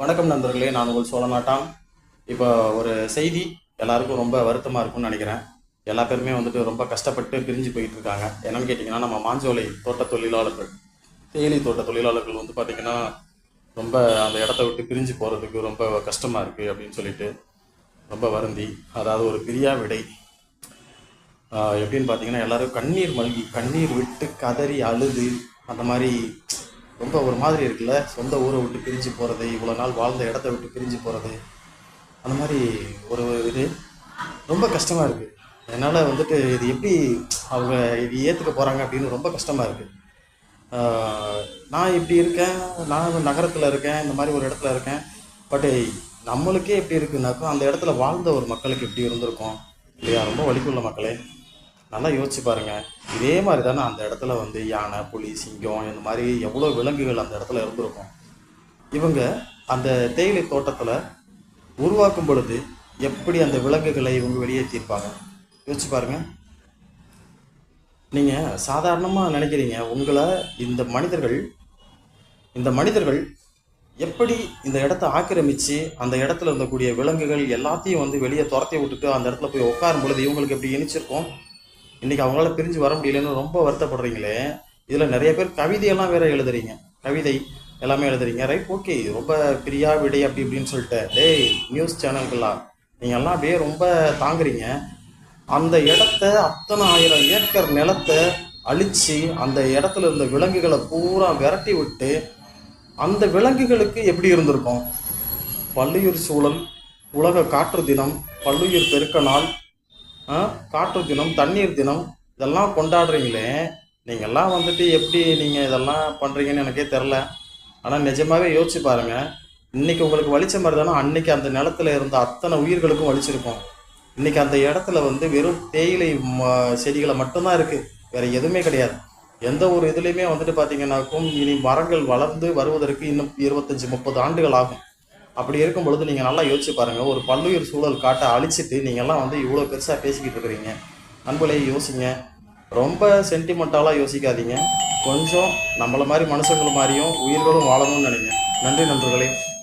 வணக்கம் நண்பர்களே நான் உங்கள் சோழநாட்டாம். இப்போ ஒரு செய்தி எல்லாருக்கும் ரொம்ப வருத்தமாக இருக்கும்னு நினைக்கிறேன். எல்லா பேருமே வந்துட்டு ரொம்ப கஷ்டப்பட்டு பிரிஞ்சு போயிட்டு இருக்காங்க என்னன்னு கேட்டிங்கன்னா நம்ம மாஞ்சோலை தோட்ட தொழிலாளர்கள் தேயிலை தோட்ட தொழிலாளர்கள் வந்து பார்த்திங்கன்னா ரொம்ப அந்த இடத்த விட்டு பிரிஞ்சு போகிறதுக்கு ரொம்ப கஷ்டமாக இருக்குது அப்படின்னு சொல்லிட்டு ரொம்ப வருந்தி. அதாவது ஒரு பிரியா விடை. எப்படின்னு பார்த்தீங்கன்னா எல்லோரும் கண்ணீர் மல்கி கண்ணீர் விட்டு கதறி அழுது அந்த மாதிரி ரொம்ப ஒரு மாதிரி இருக்குல்ல? சொந்த ஊரை விட்டு பிரிஞ்சு போகிறது இவ்வளோ நாள் வாழ்ந்த இடத்த விட்டு பிரிஞ்சு போகிறது அந்த மாதிரி ஒரு இது ரொம்ப கஷ்டமாக இருக்குது என்னால் வந்துட்டு இது எப்படி அவங்க இது ஏற்றுக்க போகிறாங்க அப்படின்னு ரொம்ப கஷ்டமாக இருக்குது நான் இப்படி இருக்கேன் நான் நகரத்தில் இருக்கேன் இந்த மாதிரி ஒரு இடத்துல இருக்கேன். பட்டு நம்மளுக்கே எப்படி இருக்குனாக்கா அந்த இடத்துல வாழ்ந்த ஒரு மக்களுக்கு எப்படி இருந்திருக்கும்? இல்லையா? ரொம்ப வலிக்குள்ள மக்களே. நல்லா யோசிச்சு பாருங்க. இதே மாதிரி தானே அந்த இடத்துல வந்து யானை புலி சிங்கம் இந்த மாதிரி எவ்வளோ விலங்குகள் அந்த இடத்துல இருந்திருக்கும். இவங்க அந்த தேயிலை தோட்டத்தில் உருவாக்கும் பொழுது எப்படி அந்த விலங்குகளை இவங்க வெளியேற்றிருப்பாங்க யோசிச்சு பாருங்க. நீங்கள் சாதாரணமாக நினைக்கிறீங்க உங்களை இந்த மனிதர்கள் இந்த மனிதர்கள் எப்படி இந்த இடத்த ஆக்கிரமித்து அந்த இடத்துல இருந்தக்கூடிய விலங்குகள் எல்லாத்தையும் வந்து வெளியே துரத்தி விட்டுட்டு அந்த இடத்துல போய் உட்காரும் பொழுது இவங்களுக்கு எப்படி இனிச்சிருக்கும்? இன்னைக்கு அவங்களால பிரிஞ்சு வர முடியலன்னு ரொம்ப வருத்தப்படுறீங்களே? இதில் நிறைய பேர் கவிதையெல்லாம் வேற எழுதுறீங்க. கவிதை எல்லாமே எழுதுறீங்க ரைட் ஓகே ரொம்ப பிரியா விடை அப்படி இப்படின்னு சொல்லிட்டு. டேய் நியூஸ் சேனல்கள்லாம் நீங்கள் எல்லாம் அப்படியே ரொம்ப தாங்குறீங்க. அந்த இடத்த அத்தனை ஆயிரம் ஏக்கர் நிலத்தை அழித்து அந்த இடத்துல இருந்த விலங்குகளை பூரா விரட்டி விட்டு அந்த விலங்குகளுக்கு எப்படி இருந்திருக்கும்? பல்லுயிர் சூழல் உலக காற்று தினம் பல்லுயிர் பெருக்க நாள் காற்று தினம் தண்ணீர் தினம் இதெல்லாம் கொண்டாடுறீங்களே. நீங்கள்லாம் வந்துட்டு எப்படி நீங்கள் இதெல்லாம் பண்ணுறீங்கன்னு எனக்கே தெரில. ஆனால் நிஜமாகவே யோசிச்சு பாருங்கள் இன்றைக்கி உங்களுக்கு வலிச்ச மாதிரி தானே அன்றைக்கி அந்த நிலத்துல இருந்த அத்தனை உயிர்களுக்கும் வலிச்சிருக்கும். இன்றைக்கி அந்த இடத்துல வந்து வெறும் தேயிலை ம- செடிகளை மட்டும்தான் இருக்குது வேறு எதுவுமே கிடையாது. எந்த ஒரு இதுலேயுமே வந்துட்டு பார்த்தீங்கன்னாக்கும் இனி மரங்கள் வளர்ந்து வருவதற்கு இன்னும் இருபத்தஞ்சி முப்பது ஆண்டுகள் ஆகும். அப்படி இருக்கும் பொழுது நீங்கள் நல்லா யோசிச்சு பாருங்கள் ஒரு பல்லுயிர் சூழல் காட்டை அழிச்சிட்டு நீங்கள்லாம் வந்து இவ்வளோ பெருசாக பேசிக்கிட்டு இருக்கிறீங்க. நண்பர்களே யோசிங்க. ரொம்ப சென்டிமெண்ட்டாலாம் யோசிக்காதீங்க. கொஞ்சம் நம்மளை மாதிரி மனுஷங்கள் மாதிரியும் உயிர்களும் வாழணும்னு நினைங்க. நன்றி நண்பர்களே.